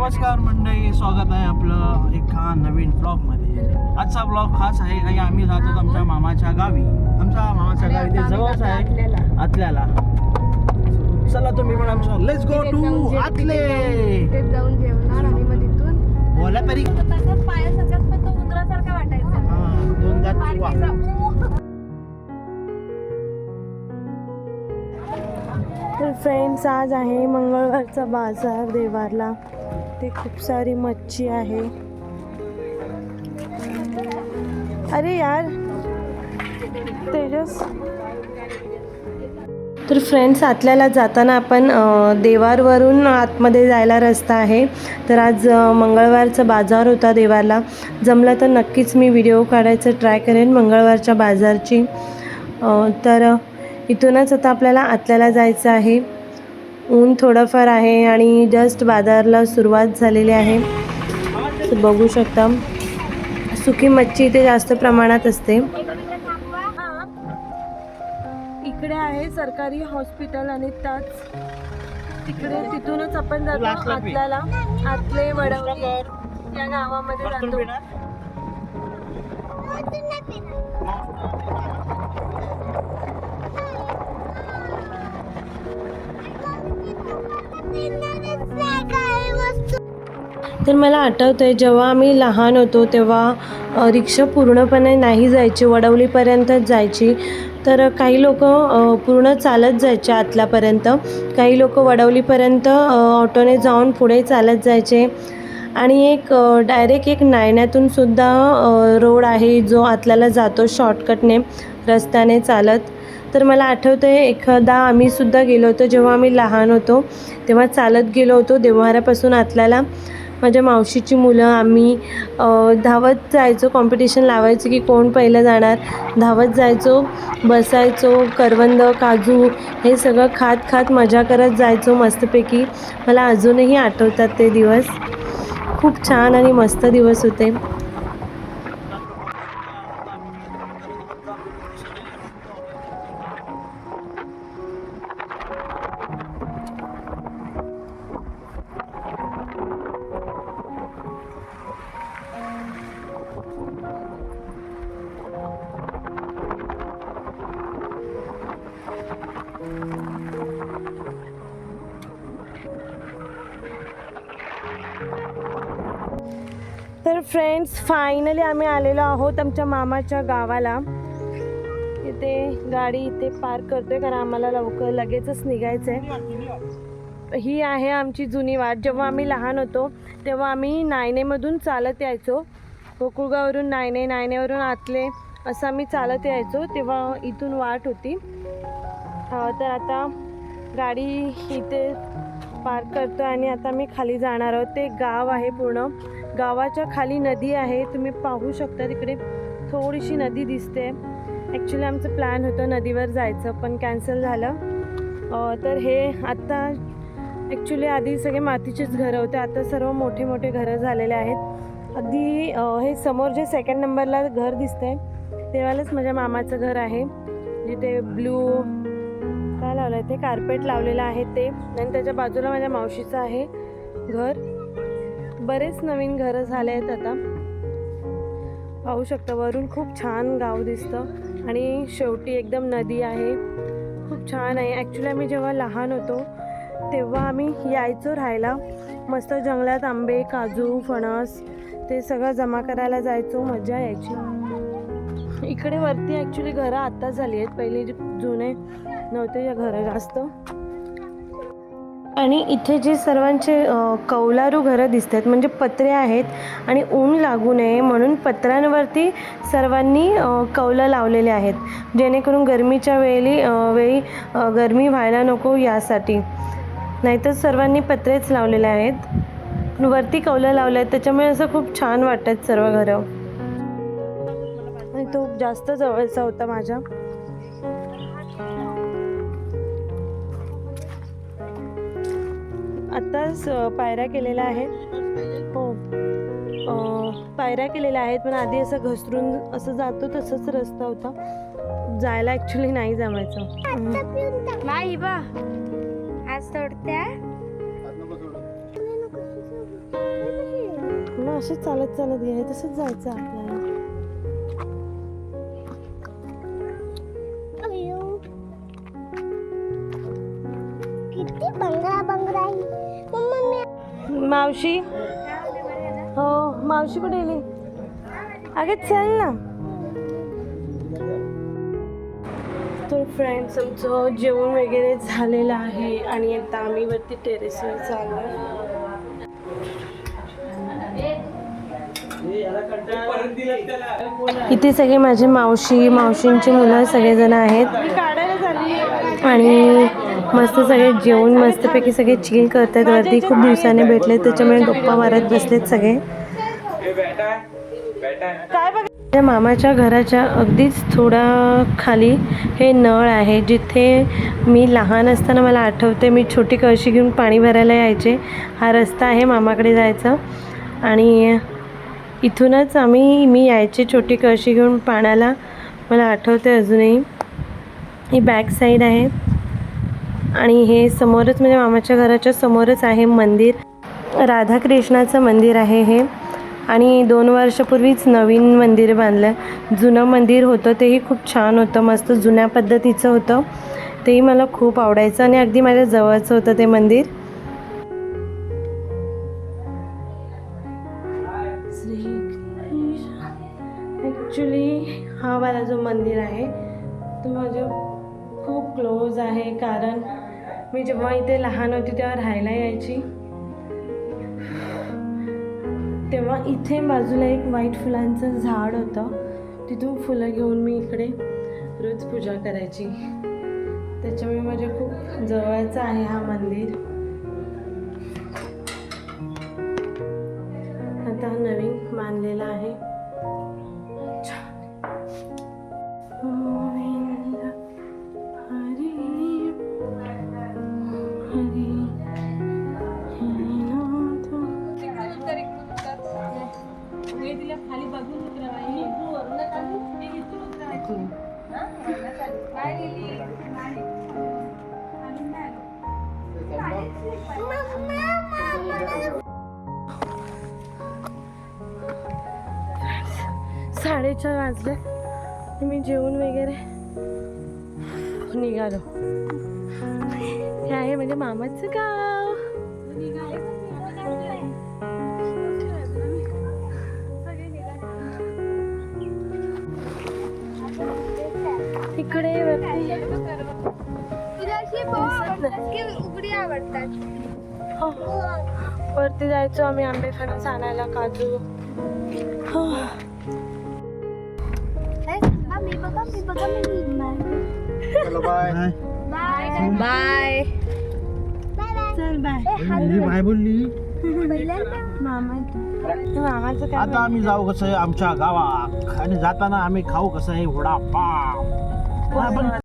नमस्कार मंडळी स्वागत आहे आपलं एका नवीन ब्लॉगमध्ये आजचा ब्लॉग खास आहे काही आम्ही जातो आमच्या मामाच्या गावी. आमचा मामाच्या गावी ते जवळच आहे आतल्याला. चला तुम्ही पण आमचं लेट्स गो टू आतले. तिथे जाऊन जेवणार आणि मग तिथून बोला तरी. तसंच पायासारखाच पण तो उंदरासारखा वाटायचा. हा, दोन दात बारकाईचा. किंवा तर फ्रेंड्स आज आहे मंगळवारचा बाजार देवारला. इथे खूप सारी मच्छी आहे. अरे यार तेजस. तर फ्रेंड्स आतल्याला जाताना आपण देवारवरून आतमध्ये जायला रस्ता आहे. तर आज मंगळवारचा बाजार होता देवारला जमला तर नक्कीच मी व्हिडिओ काढायचं ट्राय करेन मंगळवारच्या बाजारची. तर इथूनच आता आपल्याला आतल्याला जायचं आहे. ऊन थोडंफार आहे आणि जस्ट बाजारला सुरुवात झालेली आहे. बघू शकता. सुकी मच्छी इथे जास्त प्रमाणात असते. इकडे आहे सरकारी हॉस्पिटल आणि त्याच तिकडे तिथूनच आपण जातो. आतल्याला. आतले वडवली या गावामध्ये जातो. तर मला आठवतं आहे जेव्हा आम्ही लहान होतो तेव्हा रिक्षा पूर्णपणे नाही जायची वडवलीपर्यंतच जायची. तर काही लोक पूर्ण चालत जायचे आतल्यापर्यंत. काही लोक वडवलीपर्यंत ऑटोने जाऊन पुढे चालत जायचे. आणि एक डायरेक्ट एक नायण्यातून सुद्धा रोड आहे जो आतल्याला जातो शॉर्टकटने रस्त्याने चालत. तर मला आठवतं आहे एखादा आम्ही सुद्धा गेलो होतो जेव्हा आम्ही लहान होतो तेव्हा चालत गेलो होतो देव्हाऱ्यापासून आतल्याला. माझ्या मावशीची मुलं आम्ही धावत जायचो कॉम्पिटिशन लावायचं की कोण पहिलं जाणार. धावत जायचो बसायचो करवंद काजू हे सगळं खात खात मजा करत जायचो मस्तपैकी. मला अजूनही आठवतात ते दिवस. खूप छान आणि मस्त दिवस होते. तर फ्रेंड्स फायनली आम्ही आलेलो आहोत आमच्या मामाच्या गावाला. इथे गाडी इथे पार्क करतोय कारण आम्हाला लवकर लगेचच निघायचं आहे ही आहे आमची जुनी वाट. जेव्हा आम्ही लहान होतो तेव्हा आम्ही नायनेमधून चालत यायचो. गोकुळगावरून नायने नायनेवरून आतले असं आम्ही चालत यायचो तेव्हा इथून वाट होती. तर आता गाडी इथे पार्क करतो आणि आता मी खाली जाणार आहोत. ते गाव आहे पूर्ण. गावाच्या खाली नदी आहे तुम्ही पाहू शकता तिकडे थोडीशी नदी दिसते. ॲक्च्युली आमचं प्लॅन होतं नदीवर जायचं पण कॅन्सल झालं. तर हे आत्ता ॲक्च्युली आधी सगळे मातीचेच घरं होते आता सर्व मोठे मोठे घरं झालेले आहेत. अगदी हे समोर जे सेकंड नंबरला घर दिसतंय तेव्हालाच माझ्या मामाचं घर आहे. जिथे ब्लू काय लावलं आहे ते कार्पेट लावलेलं आहे ते. आणि त्याच्या बाजूला माझ्या मावशीचं आहे घर. बरेच नवीन घरं झाले आहेत आता. पाहू शकता वरून खूप छान गाव दिसतं आणि शेवटी एकदम नदी आहे. खूप छान आहे. ॲक्च्युली आम्ही जेव्हा लहान होतो तेव्हा आम्ही यायचो राहायला. मस्त जंगलात आंबे काजू फणस ते सगळं जमा करायला जायचो. मजा यायची. इकडे वरती ॲक्च्युली घरं आत्ता झाली आहेत. पहिले जुने नव्हते या घरं जास्त. आणि इथे जे सर्वांचे कौलारू घरं दिसत आहेत म्हणजे पत्रे आहेत आणि ऊन लागू नये म्हणून पत्र्यांवरती सर्वांनी कौलं लावलेले आहेत जेणेकरून गरमीच्या वेळी वेळी गरमी व्हायला नको यासाठी. नाहीतर सर्वांनी पत्रेच लावलेले आहेत. वरती कौलं लावले आहेत त्याच्यामुळे असं खूप छान वाटतात सर्व घरं. आणि तो जास्त जवळचा होता माझ्या आत्ताच पायऱ्या केलेल्या आहेत. हो. पायऱ्या केलेल्या आहेत पण आधी असं घसरून असं जातो तसंच रस्ता होता. जायला ॲक्च्युली नाही जमायचं. नाही बा. आज सोडत्या असेच चालत चालत गेले तसंच जायचं आपल्याला मावशी? हो मावशी कुठे गेली? अगे चल ना. तर फ्रेंड्स आमचं जेवण वगैरे झालेलं आहे आणि आता आम्ही वरती टेरेसवर चाललो इथे सगळे माझे मावशी मावशींची मुलं सगळेजण आहेत. आणि मस्त सगळे जेवण मस्तपैकी सगळे चिल करतात वरती खूप दिवसाने भेटले. त्याच्यामुळे गप्पा मारत बसलेत सगळे. माझ्या मामाच्या घराच्या अगदीच थोडा खाली हे नळ आहे. जिथे मी लहान असताना मला आठवते मी छोटी कळशी घेऊन पाणी भरायला यायचे. हा रस्ता आहे मामाकडे जायचा. आणि इथूनच आम्ही मी यायचे छोटी कळशी घेऊन पाण्याला. मला आठवते अजूनही. ही बॅक साईड आहे. आणि हे समोरच म्हणजे मामाच्या घराच्या समोरच आहे मंदिर. राधाकृष्णाचं मंदिर आहे हे. आणि दोन वर्षापूर्वीच नवीन मंदिर बांधलं जुनं मंदिर होतं तेही खूप छान होतं मस्त जुन्या पद्धतीचं होतं. तेही मला खूप आवडायचं आणि अगदी माझ्या जवळचं होतं ते मंदिर. ॲक्च्युली हा मला जो मंदिर आहे तो माझ्या खूप क्लोज आहे कारण मी जेव्हा इथे लहान होती तेव्हा राहायला यायची. तेव्हा इथे बाजूला एक व्हाईट फुलांचं झाड होतं. तिथून फुलं घेऊन मी इकडे रोज पूजा करायची. त्याच्यामुळे माझ्या खूप जवळचा आहे हा मंदिर. आता नवीन बांधलेला आहे. साडेचार वाजले मी जेवण वगैरे निघालो. हे आहे म्हणजे मामाचं गाव. इकडे वरती. उघडी आवडतात वरती जायचो आम्ही आंबे फणस आणायला काजू हो. बाय बाय बाय बाय चल बाय बाय बोलली. आता आम्ही जाऊ कसं आहे आमच्या गावात. आणि जाताना आम्ही खाऊ कसं आहे वडापाव. आपण